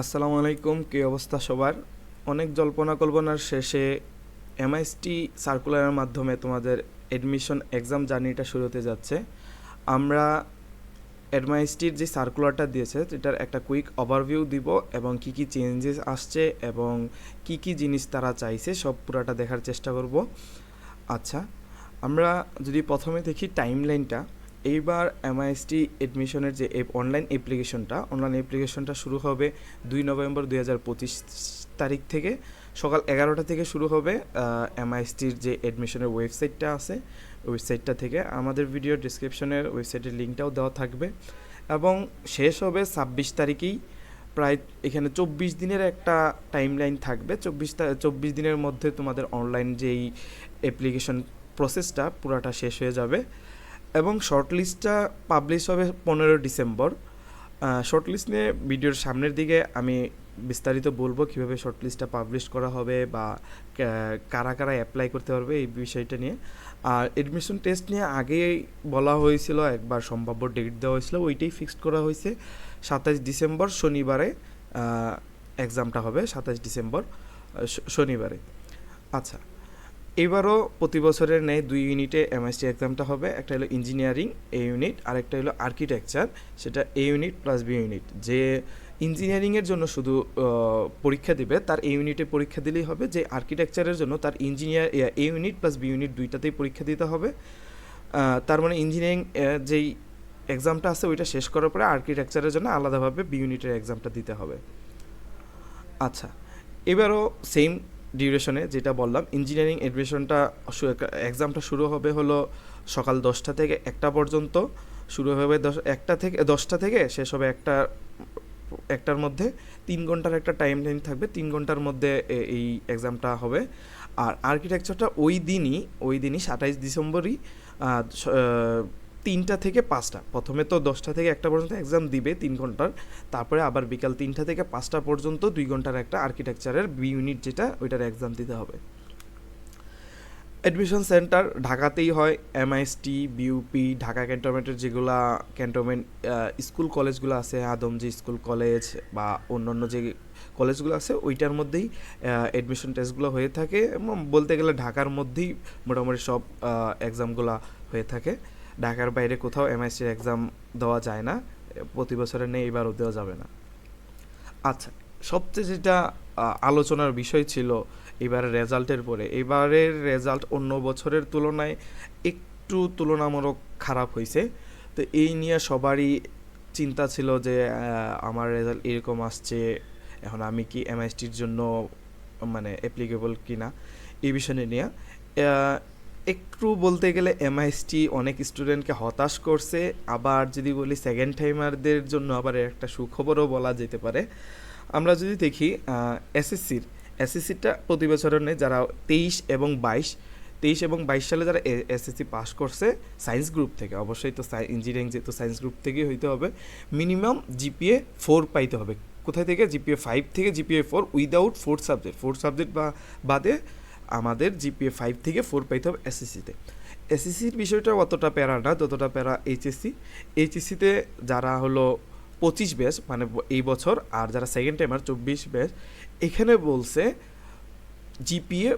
আসসালামু আলাইকুম, কী অবস্থা সবার? অনেক জল্পনা কল্পনার শেষে এমআইএসটি সার্কুলারের মাধ্যমে তোমাদের অ্যাডমিশন এক্সাম জার্নিটা শুরু হতে যাচ্ছে। আমরা এমআইএসটির যে সার্কুলারটা দিয়েছে সেটার একটা কুইক ওভারভিউ দিব এবং কি কি চেঞ্জেস আসছে এবং কি কি জিনিস তারা চাইছে, সব পুরাটা দেখার চেষ্টা করব। আচ্ছা আমরা যদি প্রথমে দেখি টাইমলাইনটা এইবার এমআইএসটি এডমিশনের যে অনলাইন অ্যাপ্লিকেশনটা অনলাইন অ্যাপ্লিকেশনটা শুরু হবে দুই নভেম্বর দুই হাজার পঁচিশ তারিখ থেকে। সকাল এগারোটা থেকে শুরু হবে এমআইএসটির যে অ্যাডমিশনের ওয়েবসাইটটা আছে ওয়েবসাইটটা থেকে। আমাদের ভিডিও ডিসক্রিপশনের ওয়েবসাইটের লিঙ্কটাও দেওয়া থাকবে। এবং শেষ হবে ছাব্বিশ তারিখেই। প্রায় এখানে চব্বিশ দিনের একটা টাইম লাইন থাকবে। চব্বিশ চব্বিশ দিনের মধ্যে তোমাদের অনলাইন যেই অ্যাপ্লিকেশন প্রসেসটা পুরাটা শেষ হয়ে যাবে। এবং শর্টলিস্টটা পাবলিশ হবে পনেরো ডিসেম্বর। শর্টলিস্ট নিয়ে ভিডিওর সামনের দিকে আমি বিস্তারিত বলব কীভাবে শর্টলিস্টটা পাবলিশ করা হবে বা কারা কারা অ্যাপ্লাই করতে পারবে এই বিষয়টা নিয়ে। আর এডমিশন টেস্ট নিয়ে আগেই বলা হয়েছিল, একবার সম্ভাব্য ডেট দেওয়া হয়েছিল, ওইটাই ফিক্সড করা হয়েছে। সাতাশ ডিসেম্বর শনিবারে এক্সামটা হবে সাতাশ ডিসেম্বর শনিবারে। আচ্ছা এবারও প্রতি বছরের ন্যায় দুই ইউনিটে এমএসটি এক্সামটা হবে। একটা হলো ইঞ্জিনিয়ারিং এ ইউনিট আরেকটা হলো আর্কিটেকচার সেটা A unit plus B unit যে ইঞ্জিনিয়ারিংয়ের জন্য শুধু পরীক্ষা দিবে, তার এ ইউনিটে পরীক্ষা দিলেই হবে। যে আর্কিটেকচারের জন্য তার engineer A unit plus B unit দুইটাতেই পরীক্ষা দিতে হবে। তার মানে ইঞ্জিনিয়ারিং যেই এক্সামটা আছে ওইটা শেষ করার পরে আর্কিটেকচারের জন্য আলাদাভাবে বি ইউনিটের এক্সামটা দিতে হবে। আচ্ছা এবারও সেম ডিউরেশনে যেটা বললাম ইঞ্জিনিয়ারিং এডমিশনটা এক্সামটা শুরু হবে হলো সকাল দশটা থেকে একটা পর্যন্ত, শুরু হবে দশ, একটা থেকে, দশটা থেকে শেষ হবে একটা, একটার মধ্যে তিন ঘণ্টার একটা টাইম লাইন থাকবে, তিন ঘণ্টার মধ্যে এই এক্সামটা হবে। আর আর্কিটেকচারটা ওই দিনই ওই দিনই সাতাইশ ডিসেম্বরই তিনটা থেকে পাঁচটা। প্রথমে তো দশটা থেকে একটা পর্যন্ত এক্সাম দিবে তিন ঘণ্টার। তারপরে আবার বিকাল তিনটা থেকে পাঁচটা পর্যন্ত দুই ঘণ্টার একটা আর্কিটেকচারের বি ইউনিট যেটা, ওইটার এক্সাম দিতে হবে। অ্যাডমিশন সেন্টার ঢাকাতেই হয় এমআইএসটি বিউপি ঢাকা ক্যান্টনমেন্টের যেগুলা ক্যান্টনমেন্ট স্কুল কলেজগুলো আছে, আদমজি স্কুল কলেজ বা অন্যান্য যে কলেজগুলো আছে, ওইটার মধ্যেই অ্যাডমিশন টেস্টগুলো হয়ে থাকে। বলতে গেলে ঢাকার মধ্যেই মোটামুটি সব এক্সামগুলো হয়ে থাকে। ঢাকার বাইরে কোথাও এমআইসির এক্সাম দেওয়া যায় না প্রতি বছরে নেই, এবারও দেওয়া যাবে না। আচ্ছা সবচেয়ে যেটা আলোচনার বিষয় ছিল এবারের রেজাল্টের পরে, এবারের রেজাল্ট অন্য বছরের তুলনায় একটু তুলনামূলক খারাপ হয়েছে তো এই নিয়ে সবারই চিন্তা ছিল যে আমার রেজাল্ট এরকম আসছে, এখন আমি কি এমআইএসটির জন্য মানে অ্যাপ্লিকেবল কি না এই বিষয় নিয়ে। একটু বলতে গেলে এমআইএসটি অনেক স্টুডেন্টকে হতাশ করছে, আবার যদি বলি সেকেন্ড টাইমারদের জন্য আবার একটা সুখবরও বলা যেতে পারে। আমরা যদি দেখি এসএসসির এসএসসিটা প্রতি বছরের নেই যারা তেইশ এবং বাইশ, তেইশ এবং বাইশ সালে যারা এসএসসি পাস করছে সায়েন্স গ্রুপ থেকে, অবশ্যই তো ইঞ্জিনিয়ারিং যেহেতু সায়েন্স গ্রুপ থেকেই হইতে হবে মিনিমাম জিপিএ ফোর পাইতে হবে। কোথায় থেকে? জিপিএ ফাইভ থেকে GPA four without fourth subject fourth subject বা, বাদে আমাদের জিপিএ ফাইভ থেকে ফোর পাইতে হবে এসএসসিতে এসএসসির বিষয়টা অতটা প্যারা না, যতটা প্যারা এইচএসসি এইচএসসিতে যারা হলো পঁচিশ ব্যাচ মানে এই বছর, আর যারা সেকেন্ড টাইমার চব্বিশ ব্যাচ এখানে বলছে জিপিএ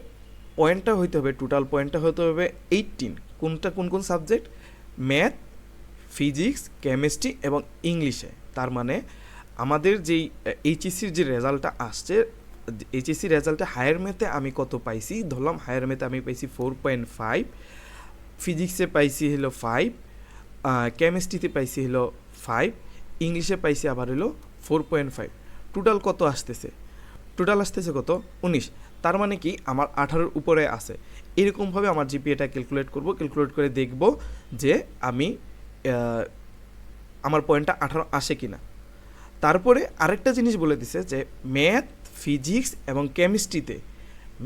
পয়েন্টটা হইতে হবে টোটাল পয়েন্টটা হতে হবে এইটিন কোনটা, কোন কোন সাবজেক্ট ম্যাথ ফিজিক্স কেমিস্ট্রি এবং ইংলিশে তার মানে আমাদের যেই এইচএসসির যে রেজাল্টটা আসছে এইচএসসি রেজাল্টে হায়ার ম্যাথে আমি কত পাইছি? ধরলাম হায়ার ম্যাথে আমি পাইছি ফোর পয়েন্ট ফাইভ ফিজিক্সে পাইছি হলো ফাইভ কেমিস্ট্রিতে পাইছি হলো ফাইভ ইংলিশে পাইছি আবার হলো ফোর পয়েন্ট ফাইভ টোটাল কত আসতেছে? টোটাল আসতেছে কত? উনিশ। তার মানে কি? আমার আঠারোর উপরে আছে। এরকমভাবে আমার জিপিএটা ক্যালকুলেট করব। ক্যালকুলেট করে দেখব যে আমি আমার পয়েন্টটা আঠারো আসে কি না তারপরে আরেকটা জিনিস বলে দিছে যে ম্যাথ, ফিজিক্স এবং কেমিস্ট্রিতে,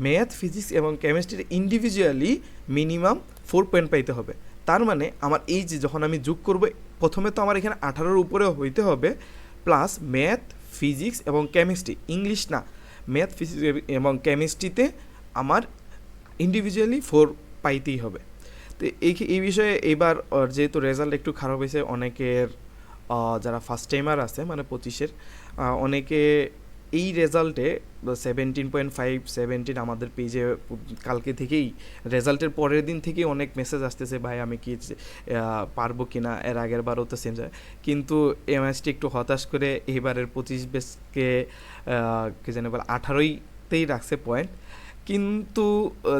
ম্যাথ, ফিজিক্স এবং কেমিস্ট্রিতে ইন্ডিভিজুয়ালি মিনিমাম ফোর পয়েন্ট পাইতে হবে। তার মানে আমার এই যে যখন আমি যোগ করব, প্রথমে তো আমার এখানে আঠারোর উপরে হইতে হবে প্লাস ম্যাথ, ফিজিক্স এবং কেমিস্ট্রি। ইংলিশ না। ম্যাথ, ফিজিক্স এবং কেমিস্ট্রিতে আমার ইন্ডিভিজুয়ালি ফোর পাইতেই হবে। তো এই এই বিষয়ে এবার যেহেতু রেজাল্ট একটু খারাপ হয়েছে, অনেকের যারা ফার্স্ট টাইমার আছে মানে পঁচিশের অনেকে এই রেজাল্টে সেভেন্টিন পয়েন্ট ফাইভ সেভেন্টিন আমাদের পেজে কালকে থেকেই রেজাল্টের পরের দিন থেকেই অনেক মেসেজ আসতেছে, ভাই, আমি কি পারব কি না? এর আগের বারও তো সেম যায়। কিন্তু এমএসটি একটু হতাশ করে এবারের পঁচিশ বেসকে কি জানি বলে আঠারোইতেই রাখছে পয়েন্ট কিন্তু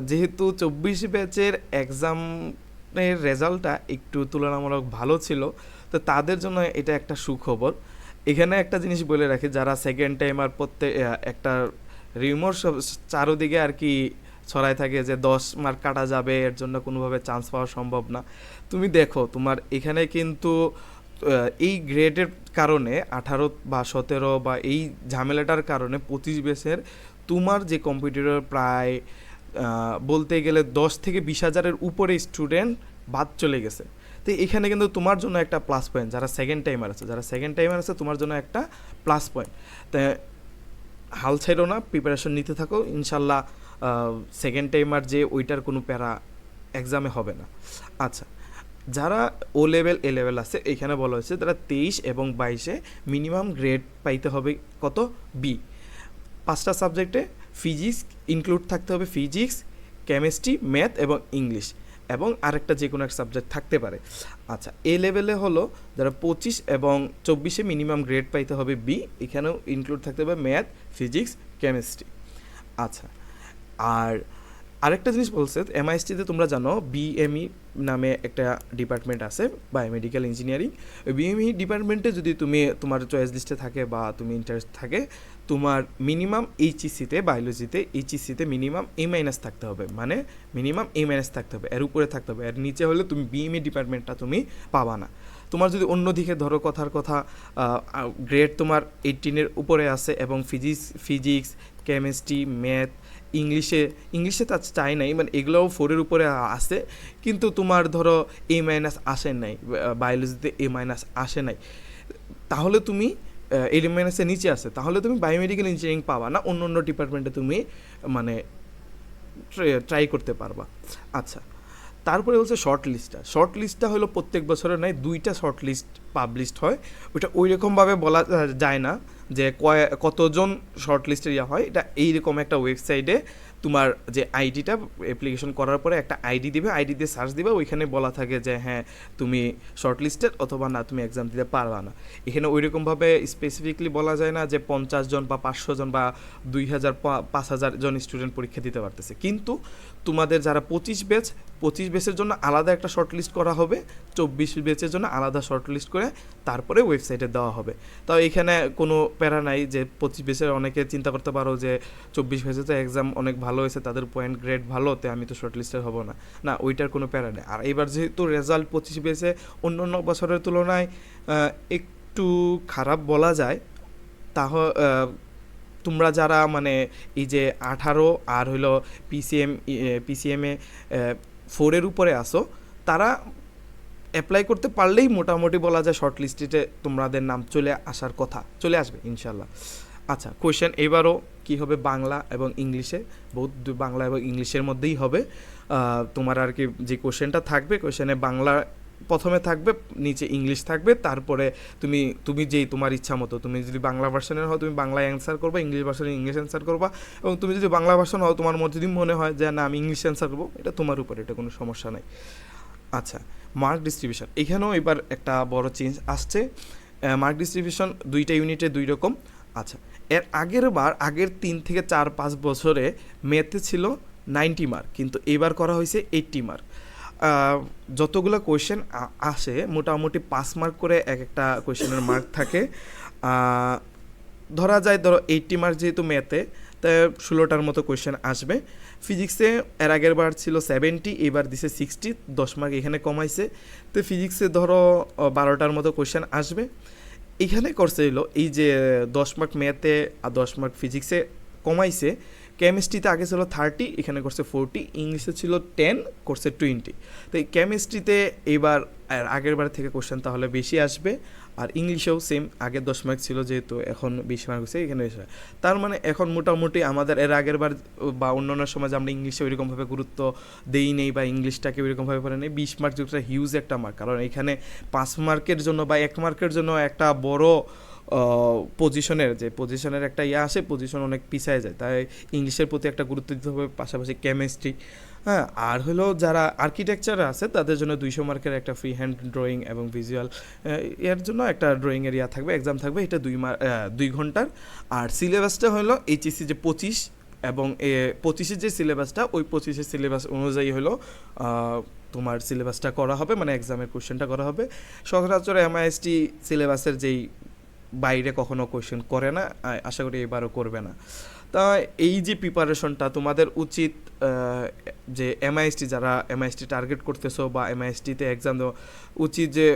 যেহেতু চব্বিশ ব্যাচের এক্সামের রেজাল্টটা একটু তুলনামূলক ভালো ছিল তো তাদের জন্য এটা একটা সুখবর। এখানে একটা জিনিস বলে রাখি, যারা সেকেন্ড টাইম আর প্রত্যেক একটা রিমোর চারোদিকে আর কি ছড়ায় থাকে যে দশ মার্ক কাটা যাবে, এর জন্য কোনোভাবে চান্স পাওয়া সম্ভব না। তুমি দেখো, তোমার এখানে কিন্তু এই গ্রেডের কারণে আঠারো বা সতেরো বা এই ঝামেলাটার কারণে পঁচিশ বেসের তোমার যে কম্পিউটারের প্রায় বলতে গেলে দশ থেকে বিশ হাজারের উপরে স্টুডেন্ট বাদ চলে গেছে। তো এখানে কিন্তু তোমার জন্য একটা প্লাস পয়েন্ট যারা সেকেন্ড টাইমার আছে, যারা সেকেন্ড টাইমার আছে, তোমার জন্য একটা প্লাস পয়েন্ট তাই হাল ছেড়ো না প্রিপারেশন নিতে থাকো, ইনশাল্লাহ সেকেন্ড টাইমার যে ওইটার কোনো প্যারা এক্সামে হবে না। আচ্ছা যারা ও লেভেল এ লেভেল আছে, এখানে বলা হয়েছে তারা তেইশ এবং বাইশে মিনিমাম গ্রেড পাইতে হবে কত? বি পাঁচটা সাবজেক্টে ফিজিক্স ইনক্লুড থাকতে হবে ফিজিক্স কেমিস্ট্রি ম্যাথ এবং ইংলিশ এবং আরেকটা যে কোনো এক সাবজেক্ট থাকতে পারে। আচ্ছা এ লেভেলে হলো যারা পঁচিশ এবং চব্বিশে মিনিমাম গ্রেড পাইতে হবে বি এখানেও ইনক্লুড থাকতে হবে ম্যাথ ফিজিক্স কেমিস্ট্রি আচ্ছা আর আরেকটা জিনিস বলছে এমআইএসটিতে তোমরা জানো বিএমই নামে একটা ডিপার্টমেন্ট আছে বায়োমেডিক্যাল ইঞ্জিনিয়ারিং বিএমই ডিপার্টমেন্টে যদি তুমি তোমার চয়েস লিস্টে থাকে বা তুমি ইন্টারেস্ট থাকে তোমার মিনিমাম এইচইসিতে বায়োলজিতে এইচইসিতে মিনিমাম এ মাইনাস থাকতে হবে। মানে মিনিমাম এ মাইনাস থাকতে হবে। এর উপরে থাকতে হবে। এর নিচে হলে তুমি বিএমই ডিপার্টমেন্টটা তুমি পাবা না। তোমার যদি অন্যদিকে ধরো কথার কথা গ্রেড তোমার এইটিনের উপরে আছে এবং ফিজিক্স ফিজিক্স কেমিস্ট্রি ম্যাথ ইংলিশে ইংলিশে তা চাই নাই মানে এগুলোও ফোরের উপরে আসে কিন্তু তোমার ধরো এ মাইনাস আসে নাই বায়োলজিতে এ মাইনাস আসে নাই। তাহলে তুমি এ মাইনাসের নিচে আছে, তাহলে তুমি বায়োমেডিক্যাল ইঞ্জিনিয়ারিং পাবা না, অন্য অন্য ডিপার্টমেন্টে তুমি মানে ট্রাই করতে পারবা। আচ্ছা তারপরে হচ্ছে শর্ট লিস্টটা শর্ট লিস্টটা হলো প্রত্যেক বছরের নয় দুইটা শর্ট লিস্ট পাবলিশড হয়, ওইটা ওই রকমভাবে বলা যায় না যে কয়, কতজন শর্ট লিস্টের ইয়া হয়, এটা এইরকম একটা ওয়েবসাইটে তোমার যে আইডিটা অ্যাপ্লিকেশন করার পরে একটা আইডি দিবে, আইডি দিয়ে সার্চ দিবে, ওইখানে বলা থাকে যে হ্যাঁ তুমি শর্ট লিস্টেড অথবা না, তুমি এক্সাম দিতে পারবা না। এখানে ওই রকমভাবে স্পেসিফিকলি বলা যায় না যে পঞ্চাশ জন বা পাঁচশো জন বা দুই হাজার পাঁচ হাজার জন স্টুডেন্ট পরীক্ষা দিতে পারতেছে। কিন্তু তোমাদের যারা পঁচিশ ব্যাচ পঁচিশ ব্যাচের জন্য আলাদা একটা শর্ট লিস্ট করা হবে, চব্বিশ ব্যাচের জন্য আলাদা শর্ট লিস্ট করে তারপরে ওয়েবসাইটে দেওয়া হবে। তাও এখানে কোনো প্যারা নাই যে পঁচিশ ব্যাচের অনেকে চিন্তা করতে পারো যে চব্বিশ ব্যাচে তো এক্সাম অনেক ভালো হয়েছে, তাদের পয়েন্ট গ্রেড ভালো তে আমি তো শর্টলিস্টের হব না। না, ওইটার কোনো প্যারা নেই। আর এবার যেহেতু রেজাল্ট পঁচিশ পেয়েছে অন্য অন্য বছরের তুলনায় একটু খারাপ বলা যায়, তাহ তোমরা যারা মানে এই যে আঠারো আর হইল পিসিএম পিসিএমে ফোরের উপরে আসো, তারা অ্যাপ্লাই করতে পারলেই মোটামুটি বলা যায় শর্ট লিস্টে তোমাদের নাম চলে আসার কথা, চলে আসবে ইনশাল্লাহ আচ্ছা কোয়েশ্চেন এবারও কি হবে বাংলা এবং ইংলিশে? বহুত বাংলা এবং ইংলিশের মধ্যেই হবে। তোমার আর কি যে কোশ্চেনটা থাকবে কোশ্চেনে বাংলা প্রথমে থাকবে, নিচে ইংলিশ থাকবে, তারপরে তুমি তুমি যেই তোমার ইচ্ছা মতো, তুমি যদি বাংলা ভার্সনের হও, তুমি বাংলায় অ্যান্সার করবা, ইংলিশ ভার্সনে ইংলিশ অ্যান্সার করবা, এবং তুমি যদি বাংলা ভার্সন হও, তোমার মধ্যে যদি মনে হয় যে না, আমি ইংলিশ অ্যান্সার করব, এটা তোমার উপর, এটা কোনো সমস্যা নাই। আচ্ছা মার্ক ডিস্ট্রিবিউশন এখানেও এবার একটা বড় চেঞ্জ আসছে। মার্ক ডিস্ট্রিবিউশন দুইটা ইউনিটে দুই রকম। আচ্ছা এর আগের বার, আগের তিন থেকে চার, পাঁচ বছরে মেতে ছিল নাইনটি মার্ক, কিন্তু এবার করা হয়েছে এইট্টি মার্ক। যতগুলো কোয়েশ্চেন আসে, মোটামুটি পাঁচ মার্ক করে এক একটা কোয়েশ্চেনের মার্ক থাকে। ধরা যায় ধরো এইটটি মার্ক যেহেতু ম্যাথে তা ষোলোটার মতো কোয়েশ্চেন আসবে। ফিজিক্সে এর আগের বার ছিল সেভেন্টি এবার দিছে সিক্সটি দশ মার্ক এখানে কমাইছে। তো ফিজিক্সে ধরো বারোটার মতো কোয়েশ্চেন আসবে। এখানে করছে হলো এই যে, দশ মার্ক ম্যাথে আর দশ মার্ক ফিজিক্সে কমাইছে কেমিস্ট্রিতে আগে ছিল থার্টি এখানে করছে ফোরটি ইংলিশে ছিল টেন করছে টোয়েন্টি তো এই কেমিস্ট্রিতে এবার আগের বার থেকে কোশ্চেন তাহলে বেশি আসবে। আর ইংলিশেও সেম আগে দশ মার্ক ছিল যেহেতু, এখন বিশ মার্ক হয়েছে, এখানে হয়। তার মানে এখন মোটামুটি আমাদের, এর আগের বার বা অন্যান্য সময় যে আমরা ইংলিশে ওইরকমভাবে গুরুত্ব দেই নেই বা ইংলিশটাকে ওইরকমভাবে পড়ে নেই, বিশ মার্ক যেটা হিউজ একটা মার্ক কারণ এখানে পাঁচ মার্কের জন্য বা এক মার্কের জন্য একটা বড় পজিশনের যে পজিশনের একটা ইয়ে আসে পজিশন অনেক পিছায় যায়। তাই ইংলিশের প্রতি একটা গুরুত্ব দিতে হবে, পাশাপাশি কেমিস্ট্রি হ্যাঁ আর হলো যারা আর্কিটেকচার আছে, তাদের জন্য দুইশো মার্কের একটা ফ্রি হ্যান্ড ড্রয়িং এবং ভিজুয়াল এর জন্য একটা ড্রয়িং এরিয়া থাকবে এক্সাম থাকবে, এটা দুই মার দুই ঘণ্টার। আর সিলেবাসটা হলো এইচএসসি যে পঁচিশ এবং এ, পঁচিশের যে সিলেবাসটা ওই পঁচিশের সিলেবাস অনুযায়ী হলো তোমার সিলেবাসটা করা হবে মানে এক্সামের কোশ্চেনটা করা হবে। সচরাচর এমআইএসটি সিলেবাসের যেই বাইরে কখনো কোশ্চেন করে না আশা করি এবারও করবে না। তা এই যে প্রিপারেশনটা তোমাদের উচিত যে এমআইএসটি যারা এমআইএসটি টার্গেট করতেছো বা এমআইএসটিতে এক্সাম দেওয়া, উচিত যে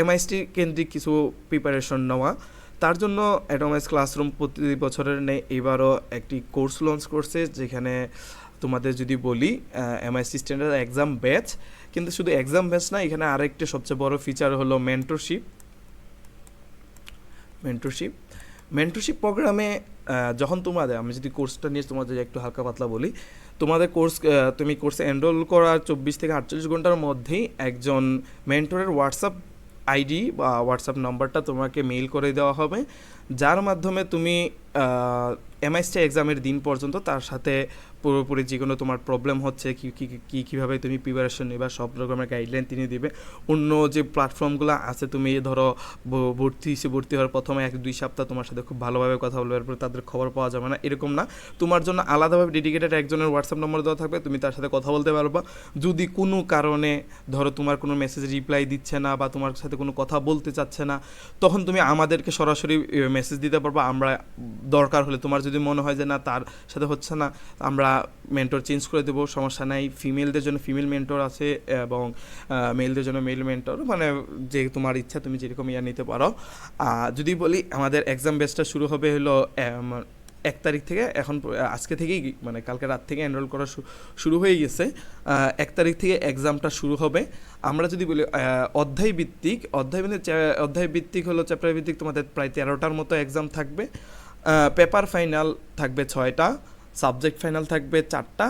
এমআইএসটি কেন্দ্রিক কিছু প্রিপারেশন নেওয়া। তার জন্য অ্যাডোমাইজ ক্লাসরুম প্রতি বছরের নেই এবারও একটি কোর্স লঞ্চ করছে, যেখানে তোমাদের যদি বলি এমআইএসটি স্ট্যান্ডার্ড এক্সাম ব্যাচ কিন্তু শুধু এক্সাম ব্যাচ না, এখানে আরেকটি সবচেয়ে বড় ফিচার হলো মেন্টরশিপ মেন্টরশিপ মেন্টরশিপ প্রোগ্রামে যখন তোমাদের, আমি যদি কোর্সটা নিয়ে তোমাদের একটু হালকা পাতলা বলি, তোমাদের কোর্স তুমি কোর্সে এনরোল করার চব্বিশ থেকে আটচল্লিশ ঘণ্টার মধ্যেই একজন মেন্টরের হোয়াটসঅ্যাপ আইডি বা হোয়াটসঅ্যাপ নাম্বারটা তোমাকে মেইল করে দেওয়া হবে। যার মাধ্যমে তুমি এমআইএসটি এক্সামের দিন পর্যন্ত তার সাথে পুরোপুরি যে কোনো তোমার প্রবলেম হচ্ছে, কী কী কী কীভাবে তুমি প্রিপারেশন নেবা, সব রকমের গাইডলাইন তিনি দিবে। অন্য যে প্ল্যাটফর্মগুলো আছে, তুমি ধরো ভর্তি হিসেবে ভর্তি হওয়ার প্রথমে এক, দুই সপ্তাহ তোমার সাথে খুব ভালোভাবে কথা বলবে, এরপর তাদের খবর পাওয়া যাবে না, এরকম না। তোমার জন্য আলাদাভাবে ডেডিকেটেড একজনের হোয়াটসঅ্যাপ নম্বর দেওয়া থাকবে, তুমি তার সাথে কথা বলতে পারবা। যদি কোনো কারণে, ধরো তোমার কোনো মেসেজ রিপ্লাই দিচ্ছে না বা তোমার সাথে কোনো কথা বলতে চাচ্ছে না, তখন তুমি আমাদেরকে সরাসরি মেসেজ দিতে পারব, আমরা দরকার হলে। তোমার যদি মনে হয় যে না, তার সাথে হচ্ছে না, আমরা মেন্টর চেঞ্জ করে দেবো, সমস্যা নাই। ফিমেলদের জন্য ফিমেল মেন্টর আছে এবং মেলদের জন্য মেল মেন্টর মানে যে তোমার ইচ্ছা তুমি যেরকম ইয়া নিতে পারো। যদি বলি, আমাদের এক্সাম বেসটা শুরু হবে হলো এক তারিখ থেকে এখন আজকে থেকেই মানে কালকে রাত থেকে এনরোল করা শুরু হয়ে গেছে। এক তারিখ থেকে এক্সামটা শুরু হবে। আমরা যদি বলি অধ্যায় ভিত্তিক অধ্যায় ভিত্তিক অধ্যায় ভিত্তিক হলো চ্যাপ্টার ভিত্তিক তোমাদের প্রায় তেরোটার মতো এক্সাম থাকবে। পেপার ফাইনাল থাকবে ছয়টা সাবজেক্ট ফাইনাল থাকবে চারটা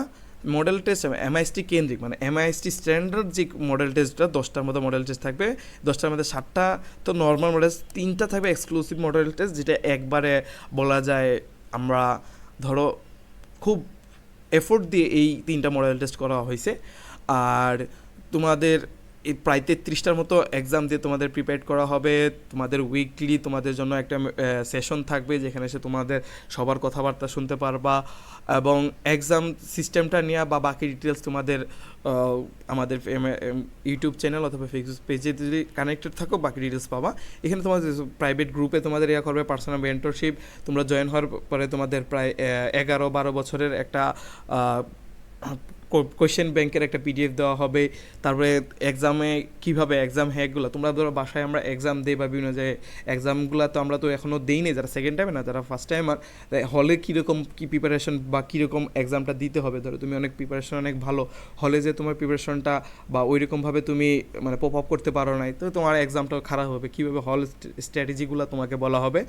মডেল টেস্ট এমআইএসটি কেন্দ্রিক মানে এমআইএসটি স্ট্যান্ডার্ড যে মডেল টেস্টটা দশটার মতো মডেল টেস্ট থাকবে। দশটার মধ্যে সাতটা, তো নর্মাল মডেল তিনটা থাকবে এক্সক্লুসিভ মডেল টেস্ট যেটা একবারে বলা যায় আমরা ধরো খুব এফোর্ট দিয়ে এই তিনটা মডেল টেস্ট করা হয়েছে। আর তোমাদের প্রায় তেত্রিশটার মতো এক্সাম দিয়ে তোমাদের প্রিপেয়ার করা হবে, তোমাদের উইকলি তোমাদের জন্য একটা সেশন থাকবে যেখানে এসে তোমাদের সবার কথাবার্তা শুনতে পারবা এবং এক্সাম সিস্টেমটা নিয়ে বা বাকি ডিটেলস তোমাদের আমাদের ইউটিউব চ্যানেল অথবা ফেসবুক পেজে যদি কানেক্টেড থাকো, বাকি ডিটেলস পাবা। এখানে তোমাদের প্রাইভেট গ্রুপে তোমাদের ইয়া করবে পার্সোনাল মেন্টরশিপ তোমরা জয়েন হওয়ার পরে তোমাদের প্রায় এগারো বারো বছরের একটা কোয়েশ্চেন ব্যাংকের একটা পিডিএফ দেওয়া হবে, তারপরে এক্সামে কীভাবে এক্সাম হ্যাকগুলো, তোমরা ধরো বাসায় আমরা এক্সাম দেই বা বিভিন্ন জায়গায় এক্সামগুলো তো আমরা তো এখনও দিই নি যারা সেকেন্ড টাইমে না, যারা ফার্স্ট টাইমার হলে কীরকম কী প্রিপারেশন বা কীরকম এক্সামটা দিতে হবে, ধরো তুমি অনেক প্রিপারেশন অনেক ভালো হলে যে তোমার প্রিপারেশনটা বা ওইরকমভাবে তুমি মানে পপ আপ করতে পারো নাই, তো তোমার এক্সামটাও খারাপ হবে, কীভাবে হল স্ট্র্যাটেজিগুলো তোমাকে বলা হবে।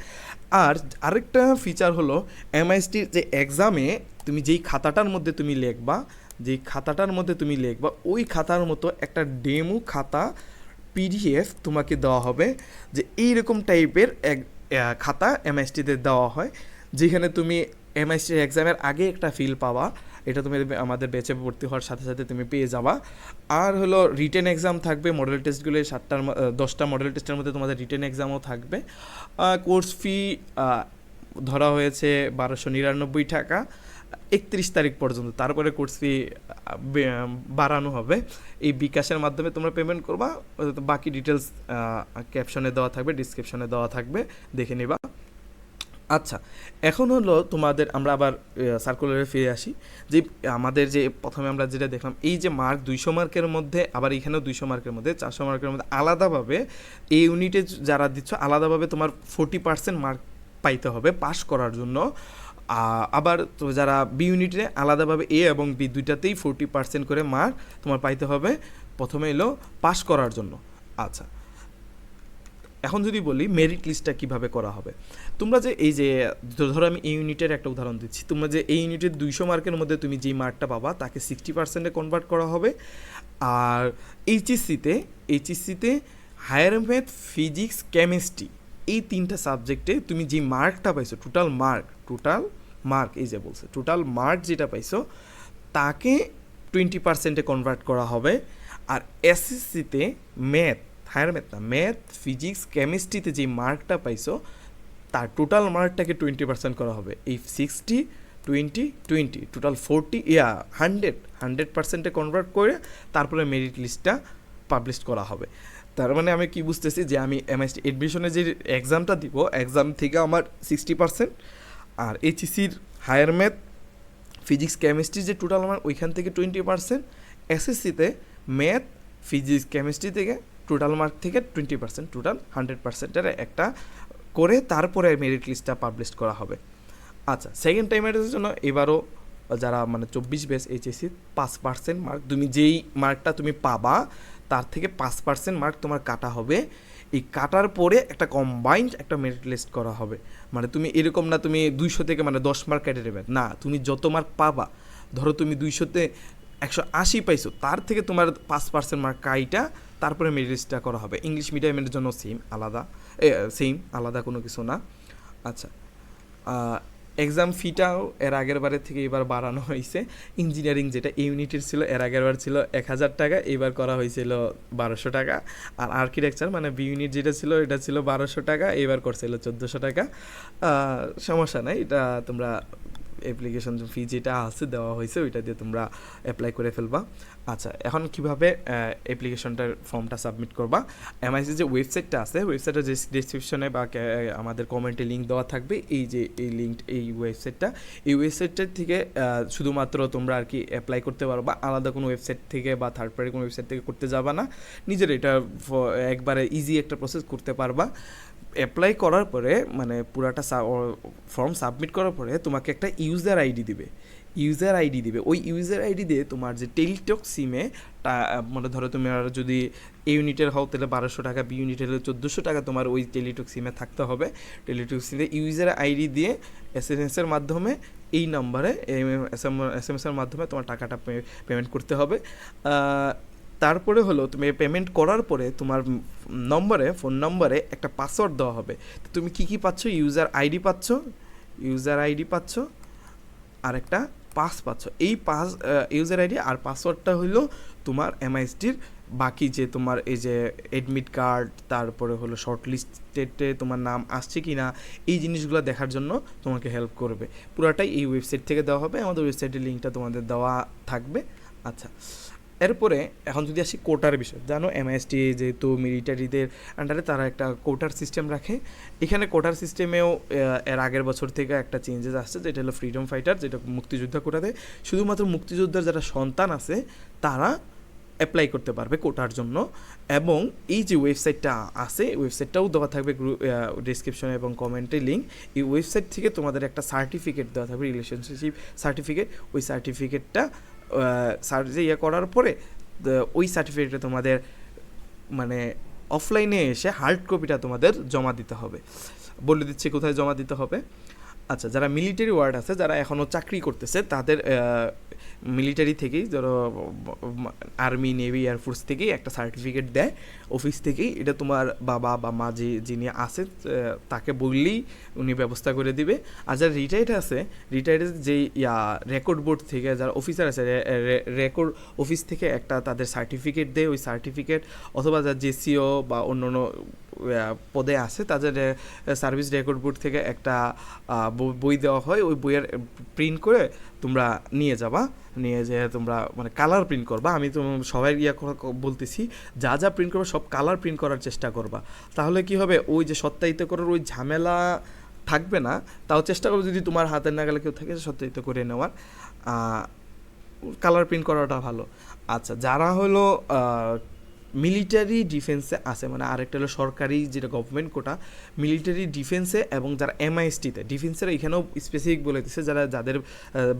আর আরেকটা ফিচার হলো এমআইএসটির যে এক্সামে তুমি যেই খাতাটার মধ্যে তুমি লিখবা যেই খাতাটার মধ্যে তুমি লিখবা, ওই খাতার মতো একটা ডেমো খাতা পিডিএফ তোমাকে দেওয়া হবে, যে এইরকম টাইপের এক খাতা এমএসটিতে দেওয়া হয়, যেখানে তুমি এমএসটি এক্সামের আগে একটা ফিল পাবা, এটা তুমি আমাদের বেচে ভর্তি হওয়ার সাথে সাথে তুমি পেয়ে যাবা। আর হলো রিটেন এক্সাম থাকবে মডেল টেস্টগুলো সাতটার দশটা মডেল টেস্টের মধ্যে তোমাদের রিটেন এক্সামও থাকবে। কোর্স ফি ধরা হয়েছে বারোশো নিরানব্বই টাকা। একত্রিশ তারিখ পর্যন্ত, তারপরে কোর্স ফি বাড়ানো হবে। এই বিকাশের মাধ্যমে তোমরা পেমেন্ট করবা বাকি ডিটেলস ক্যাপশনে দেওয়া থাকবে ডিসক্রিপশনে দেওয়া থাকবে, দেখে নিবা। আচ্ছা এখন হলো তোমাদের আমরা আবার সার্কুলারে ফিরে আসি। যে, আমাদের যে প্রথমে আমরা যেটা দেখলাম, এই যে মার্ক দুইশো মার্কের মধ্যে, আবার এখানেও দুইশো মার্কের মধ্যে, চারশো মার্কের মধ্যে আলাদাভাবে এই ইউনিটে যারা দিচ্ছ, আলাদাভাবে তোমার ফোর্টি পার্সেন্ট মার্ক পাইতে হবে পাস করার জন্য। আবার তো যারা বি ইউনিটে আলাদাভাবে এ এবং বি দুইটাতেই ফোর্টি পার্সেন্ট করে মার্ক তোমার পাইতে হবে। প্রথমে এলো পাস করার জন্য। আচ্ছা। এখন যদি বলি মেরিট লিস্টটা কীভাবে করা হবে? তোমরা যে এই যে, ধরো আমি এই ইউনিটের একটা উদাহরণ দিচ্ছি। তোমরা যে এই ইউনিটের দুইশো মার্কের মধ্যে তুমি যেই মার্কটা পাবা, তাকে সিক্সটি পার্সেন্টে কনভার্ট করা হবে। আর এইচএসসিতে এইচএসসিতে হায়ার ম্যাথ ফিজিক্স কেমিস্ট্রি এই তিনটা সাবজেক্টে তুমি যে মার্কটা পাইছো টোটাল মার্ক টোটাল মার্ক এই যে বলছে টোটাল মার্ক যেটা পাইছো, তাকে টোয়েন্টি পার্সেন্টে কনভার্ট করা হবে। আর এসএসসিতে ম্যাথ হায়ার ম্যাথ না ম্যাথ ফিজিক্স কেমিস্ট্রিতে যে মার্কটা পাইছো, তার টোটাল মার্কটাকে টোয়েন্টি পার্সেন্ট করা হবে। এই sixty twenty twenty total forty yeah hundred hundred পার্সেন্টে কনভার্ট করে তারপরে মেরিট লিস্টটা পাবলিশ করা হবে। তার মানে আমি কি বুঝতেছি যে আমি এমএসটি এডমিশনে যে এক্সামটা দিব এক্সাম থেকে আমার সিক্সটি পার্সেন্ট আর এইচএসির হায়ার ম্যাথ ফিজিক্স কেমিস্ট্রি যে টোটাল আমার ওইখান থেকে টোয়েন্টি পার্সেন্ট এসএসসিতে ম্যাথ ফিজিক্স কেমিস্ট্রি থেকে টোটাল মার্ক থেকে টোয়েন্টি পার্সেন্ট টোটাল হান্ড্রেড পার্সেন্টের একটা করে তারপরে মেরিট লিস্টটা পাবলিশ করা হবে। আচ্ছা সেকেন্ড টাইমের জন্য এবারও যারা মানে চব্বিশ বেস এইচএসসি পাঁচ পার্সেন্ট মার্ক তুমি যেই মার্কটা তুমি পাবা, তার থেকে পাঁচ পার্সেন্ট মার্ক তোমার কাটা হবে এই কাটার পরে একটা কম্বাইন্ড একটা মেরিট লিস্ট করা হবে। মানে তুমি এরকম না তুমি দুইশো থেকে মানে দশ মার্ক কেটে নেবে। না, তুমি যত মার্ক পাবা, ধরো তুমি দুইশোতে একশো আশি পাইছো, তার থেকে তোমার পাঁচ পার্সেন্ট মার্ক কাইটা, তারপরে মেরিট লিস্টটা করা হবে। ইংলিশ মিডিয়ামের জন্য সেম আলাদা। সেম আলাদা কোনো কিছু না। আচ্ছা এক্সাম ফিটাও এর আগের বারের থেকে এবার বাড়ানো হয়েছে। ইঞ্জিনিয়ারিং যেটা ইউনিটের ছিল, এর আগের বার ছিল এক হাজার টাকা, এবার করা হয়েছিল বারোশো টাকা। আর আর্কিটেকচার মানে বি ইউনিট যেটা ছিল, এটা ছিল বারোশো টাকা, এবার করছিল চোদ্দোশো টাকা। সমস্যা নাই, এটা তোমরা অ্যাপ্লিকেশন ফি যেটা আছে দেওয়া হয়েছে, ওইটা দিয়ে তোমরা অ্যাপ্লাই করে ফেলবা। আচ্ছা এখন কীভাবে অ্যাপ্লিকেশনটার ফর্মটা সাবমিট করবা? এমআইসি যে ওয়েবসাইটটা আছে ওয়েবসাইটের যে ডিসক্রিপশনে বা আমাদের কমেন্টে লিঙ্ক দেওয়া থাকবে, এই যে, এই লিঙ্ক এই ওয়েবসাইটটা এই ওয়েবসাইটটার থেকে শুধুমাত্র তোমরা আর কি অ্যাপ্লাই করতে পারবা আলাদা কোনো ওয়েবসাইট থেকে বা থার্ড পার্টি কোনো ওয়েবসাইট থেকে করতে যাবা না। নিজের এটা একবারে ইজি একটা প্রসেস করতে পারবা। অ্যাপ্লাই করার পরে মানে পুরাটা ফর্ম সাবমিট করার পরে তোমাকে একটা ইউজার আইডি দিবে। ইউজার আইডি দিবে। ওই ইউজার আইডি দিয়ে তোমার যে টেলিটক সিমে মানে ধরো তুমি আর যদি এ ইউনিটের হও, তাহলে বারোশো টাকা বি ইউনিটের হলে চোদ্দোশো টাকা তোমার ওই টেলিটক সিমে থাকতে হবে। টেলিটক সিমে ইউজার আইডি দিয়ে এস এম এসের মাধ্যমে এই নাম্বারে এস এম এস এম এসের মাধ্যমে তোমার টাকাটা পেমেন্ট করতে হবে। তারপরে হলো তুমি পেমেন্ট করার পরে তোমার নম্বরে ফোন নম্বরে একটা পাসওয়ার্ড দেওয়া হবে। তুমি কি কি পাচ্ছ? ইউজার আইডি পাচ্ছ ইউজার আইডি পাচ্ছ, আর একটা পাস পাচ্ছ। এই পাস ইউজার আইডি আর পাসওয়ার্ডটা হলো তোমার এমআইএসটির বাকি যে তোমার এই যে এডমিট কার্ড তারপরে হলো শর্ট লিস্টেডে তোমার নাম আসছে কি না এই জিনিসগুলো দেখার জন্য তোমাকে হেল্প করবে। পুরাটাই এই ওয়েবসাইট থেকে দেওয়া হবে। আমাদের ওয়েবসাইটের লিঙ্কটা তোমাদের দেওয়া থাকবে। আচ্ছা। এরপরে এখন যদি আসি কোটার বিষয়, জানো এমআইএসটি যেহেতু মিলিটারিদের আন্ডারে তারা একটা কোটার সিস্টেম রাখে। এখানে কোটার সিস্টেমেও এর আগের বছর থেকে একটা চেঞ্জেস আসছে, যেটা হলো ফ্রিডম ফাইটার যেটা মুক্তিযোদ্ধা কোটাতে শুধুমাত্র মুক্তিযোদ্ধার যারা সন্তান আছে, তারা অ্যাপ্লাই করতে পারবে কোটার জন্য। এবং এই যে ওয়েবসাইটটা আছে ওয়েবসাইটটাও দেওয়া থাকবে গ্রুপ ডিসক্রিপশনে এবং কমেন্টে লিঙ্ক এই ওয়েবসাইট থেকে তোমাদের একটা সার্টিফিকেট দেওয়া থাকবে রিলেশনশিপ সার্টিফিকেট ওই সার্টিফিকেটটা সার্চ ইয়ে করার পরে ওই সার্টিফিকেটটা তোমাদের মানে অফলাইনে এসে হার্ড কপিটা তোমাদের জমা দিতে হবে। বলে দিচ্ছি কোথায় জমা দিতে হবে। আচ্ছা যারা মিলিটারি ওয়ার্ড আছে, যারা এখনও চাকরি করতেছে, তাদের মিলিটারি থেকেই, ধরো আর্মি নেভি এয়ারফোর্স থেকেই একটা সার্টিফিকেট দেয় অফিস থেকেই। এটা তোমার বাবা বা মা যে, যিনি আছে তাকে বললেই উনি ব্যবস্থা করে দিবে। আর যারা রিটায়ার্ড আছে রিটায়ার্ডের যে ইয়া রেকর্ড বোর্ড থেকে যারা অফিসার আছে রেকর্ড অফিস থেকে একটা তাদের সার্টিফিকেট দেয়। ওই সার্টিফিকেট অথবা যার জেসিও বা অন্য অন্য পদে আছে। তাদের সার্ভিস রেকর্ড বোর্ড থেকে একটা বই- দেওয়া হয়। ওই বইয়ের প্রিন্ট করে তোমরা নিয়ে যাবা। নিয়ে যেয়ে তোমরা মানে কালার প্রিন্ট করবা। আমি তো সবাই ইয়া বলতেছি, যা যা প্রিন্ট করবা, সব কালার প্রিন্ট করার চেষ্টা করবা। তাহলে কি হবে? ওই যে সত্যায়িত করার ওই ঝামেলা থাকবে না। তাও চেষ্টা করো যদি তোমার হাতের নাগালে কেউ থাকে, সত্যায়িত করে নেওয়ার। কালার প্রিন্ট করাটা ভালো। আচ্ছা যারা হলো মিলিটারি ডিফেন্সে আছে মানে আরেকটা হলো সরকারি যেটা গভর্নমেন্ট কোটা, মিলিটারি ডিফেন্সে এবং যারা এমআইএসটিতে ডিফেন্সের এখানেও স্পেসিফিক বলে দিচ্ছে যারা, যাদের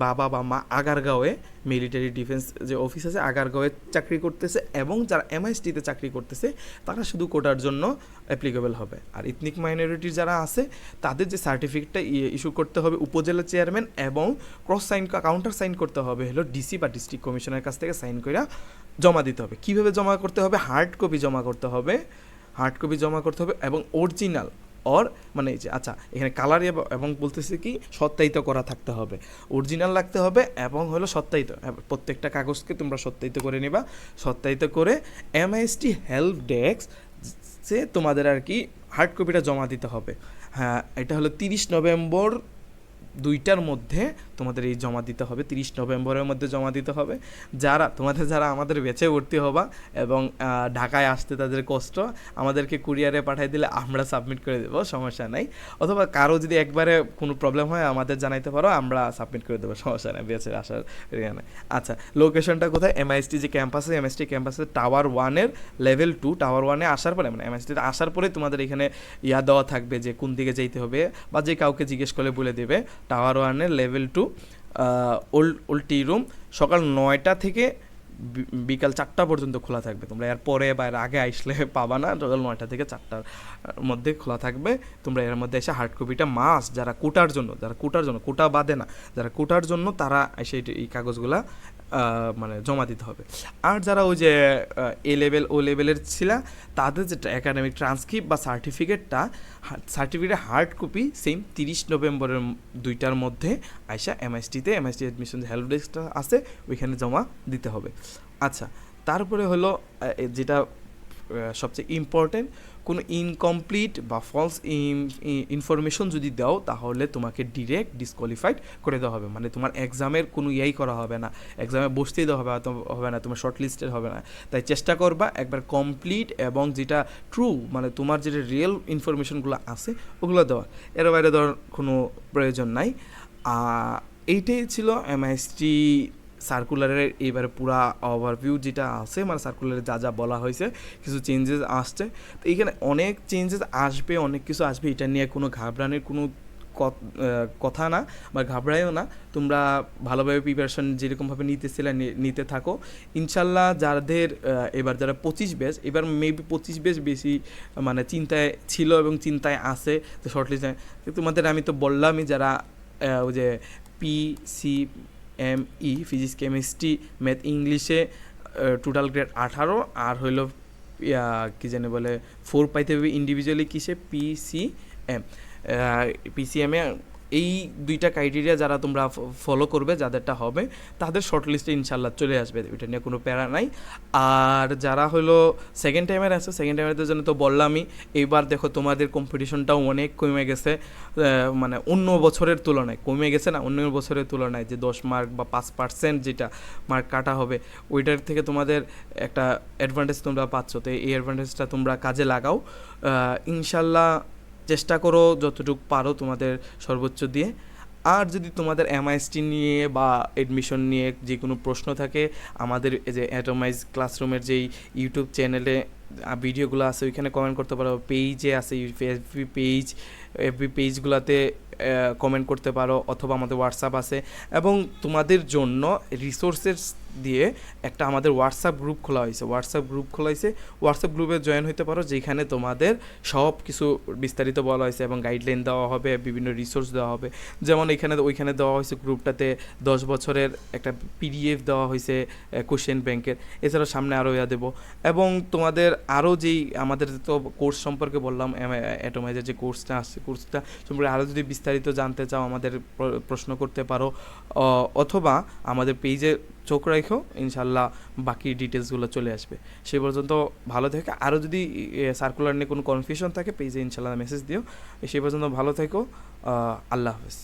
বাবা বা মা আগারগাঁওয়ে মিলিটারি ডিফেন্স যে অফিস আছে, আগারগাঁওয়ে চাকরি করতেছে এবং যারা এমআইএসটিতে চাকরি করতেছে, তারা শুধু কোটার জন্য অ্যাপ্লিকেবল হবে। আর ইথনিক মাইনরিটির যারা আছে, তাদের যে সার্টিফিকেটটা ইস্যু করতে হবে উপজেলা চেয়ারম্যান এবং ক্রস সাইন কাউন্টার সাইন করতে হবে। হলো ডিসি বা ডিস্ট্রিক্ট কমিশনের কাছ থেকে সাইন করে জমা দিতে হবে। কীভাবে জমা করতে হবে? হার্ড কপি জমা করতে হবে। হার্ড কপি জমা করতে হবে এবং অরিজিনাল অর মানে এই যে আচ্ছা এখানে কালার এবং বলতেছে কি, সত্যায়িত করা থাকতে হবে। অরিজিনাল লাগতে হবে এবং হলো সত্যায়িত। প্রত্যেকটা কাগজকে তোমরা সত্যায়িত করে নিবা। সত্যায়িত করে এমআইএসটি হেল্প ডেস্ক সে তোমাদের আর কি হার্ড কপিটা জমা দিতে হবে। হ্যাঁ এটা হলো তিরিশ নভেম্বর দুইটার মধ্যে তোমাদের এই জমা দিতে হবে, তিরিশ নভেম্বরের মধ্যে জমা দিতে হবে। যারা, তোমাদের যারা আমাদের বেঁচে ভর্তি হবা এবং ঢাকায় আসতে তাদের কষ্ট, আমাদেরকে কুরিয়ারে পাঠিয়ে দিলে আমরা সাবমিট করে দেবো, সমস্যা নাই। অথবা কারও যদি একবারে কোনো প্রবলেম হয়, আমাদের জানাইতে পারো, আমরা সাবমিট করে দেবো, সমস্যা নেই, বেঁচে আসার ইয়ে নাই। আচ্ছা লোকেশনটা কোথায়? এমআইএসটি যে ক্যাম্পাস আছে এমএসটি ক্যাম্পাসে টাওয়ার ওয়ানের লেভেল টু টাওয়ার ওয়ানে আসার পরে মানে এমএসটিতে আসার পরে তোমাদের এখানে ইয়া দেওয়া থাকবে যে কোন দিকে যেতে হবে বা যে কাউকে জিজ্ঞেস করলে বলে দেবে টাওয়ার ওয়ানের লেভেল টু ওল্ড রুম সকাল নয়টা থেকে বিকাল চারটা পর্যন্ত খোলা থাকবে। তোমরা এর পরে বা এর আগে আসলে পাবা না, সকাল নয়টা থেকে চারটার মধ্যে খোলা থাকবে। তোমরা এর মধ্যে এসে হার্ড কপিটা মাস যারা কোটার জন্য, যারা কোটার জন্য, কোটা বাদে না, যারা কোটার জন্য তারা এসে এই- কাগজগুলা মানে জমা দিতে হবে। আর যারা ওই যে এ লেভেল ও লেভেলের ছিল, তাদের যেটা একাডেমিক ট্রান্সক্রিপ্ট বা সার্টিফিকেটটা সার্টিফিকেটের হার্ড কপি সেম তিরিশ নভেম্বরের দুইটার মধ্যে আইসা এমএসটিতে এমএসটি অ্যাডমিশন হেল্প ডেস্কটা আছে, ওইখানে জমা দিতে হবে। আচ্ছা তারপরে হলো যেটা সবচেয়ে ইম্পর্টেন্ট কোনো ইনকমপ্লিট বা ফলস ইনফরমেশন যদি দাও, তাহলে তোমাকে ডিরেক্ট ডিসকোয়ালিফাইড করে দেওয়া হবে। মানে তোমার এক্সামের কোনো ইয়াই করা হবে না। এক্সামে বসতেই দেওয়া হবে হবে না, তোমার শর্ট লিস্টেড হবে না। তাই চেষ্টা করবা একবার কমপ্লিট এবং যেটা ট্রু মানে তোমার যেটা রিয়েল ইনফরমেশনগুলো আছে, ওগুলো দেওয়া। এর বাইরে দেওয়ার কোনো প্রয়োজন নাই। এইটাই ছিল এমআইএসটি সার্কুলারের এবারে পুরা ওভারভিউ যেটা আছে মানে সার্কুলারে যা যা বলা হয়েছে, কিছু চেঞ্জেস আসছে। তো এইখানে অনেক চেঞ্জেস আসবে, অনেক কিছু আসবে, এটা নিয়ে কোনো ঘাবড়ানোর কোনো কথা না বা ঘাবড়াইও না। তোমরা ভালোভাবে প্রিপারেশন যেরকমভাবে নিতেছিলে নিতে থাকো। ইনশাল্লাহ যাদের এবার যারা পঁচিশ বেস এবার মেবি পঁচিশ বেস বেশি মানে চিন্তায় ছিল এবং চিন্তায় আছে, তো শর্টলিস্টে তোমাদের আমি তো বললামই যারা ওই যে P C M E physics chemistry math ইংলিশে টোটাল গ্রেড আঠারো, আর হইল কি জানি বলে ফোর পাইতে হবে ইন্ডিভিজুয়ালি কিসে? পি সি এম পিসিএমে এই দুইটা ক্রাইটেরিয়া যারা তোমরা ফলো করবে, যাদেরটা হবে, তাদের শর্ট লিস্টে ইনশাল্লাহ চলে আসবে। এটা নিয়ে কোনো প্যারা নাই। আর যারা হলো সেকেন্ড টাইমের আছে সেকেন্ড টাইমের জন্য তো বললামই এইবার দেখো তোমাদের কম্পিটিশনটাও অনেক কমে গেছে মানে অন্য বছরের তুলনায়, কমে গেছে না, অন্য বছরের তুলনায় যে দশ মার্ক বা পাঁচ পার্সেন্ট যেটা মার্ক কাটা হবে, ওইটার থেকে তোমাদের একটা অ্যাডভান্টেজ তোমরা পাচ্ছ। তো এই অ্যাডভান্টেজটা তোমরা কাজে লাগাও। ইনশাল্লাহ চেষ্টা করো যতটুকু পারো তোমাদের সর্বোচ্চ দিয়ে। আর যদি তোমাদের এমআইএসটি নিয়ে বা এডমিশন নিয়ে যে কোনো প্রশ্ন থাকে, আমাদের যে অ্যাটোমাইজ ক্লাসরুমের যেই ইউটিউব চ্যানেলে ভিডিওগুলো আছে, ওইখানে কমেন্ট করতে পারো। পেজে আছে এফবি পেজ এফবি পেজগুলোতে কমেন্ট করতে পারো, অথবা আমাদের হোয়াটসঅ্যাপ আছে। এবং তোমাদের জন্য রিসোর্সেস দিয়ে একটা আমাদের হোয়াটসঅ্যাপ গ্রুপ খোলা হয়েছে। হোয়াটসঅ্যাপ গ্রুপ খোলা হয়েছে। হোয়াটসঅ্যাপ গ্রুপে জয়েন হতে পারো, যেখানে তোমাদের সব কিছু বিস্তারিত বলা হয়েছে এবং গাইডলাইন দেওয়া হবে, বিভিন্ন রিসোর্স দেওয়া হবে। যেমন এখানে, ওইখানে দেওয়া হয়েছে গ্রুপটাতে দশ বছরের একটা পিডিএফ দেওয়া হয়েছে কোশ্চেন ব্যাংকের এছাড়াও সামনে আরও ইয়া দেবো। এবং তোমাদের আরও যেই, আমাদের তো কোর্স সম্পর্কে বললাম অ্যাটোমাইজের যে কোর্সটা আসছে কোর্সটা সম্পর্কে আরও যদি বিস্তারিত জানতে চাও, আমাদের প্রশ্ন করতে পারো। অথবা আমাদের পেজে চোখ রাখো ইনশাল্লাহ বাকি ডিটেলসগুলো চলে আসবে। সে পর্যন্ত ভালো থেকে। আরও যদি সার্কুলার নিয়ে কোনো কনফিউশন থাকে পেজে ইনশাল্লাহ মেসেজ দিও। সে পর্যন্ত ভালো থেকো। আল্লাহ হাফেজ।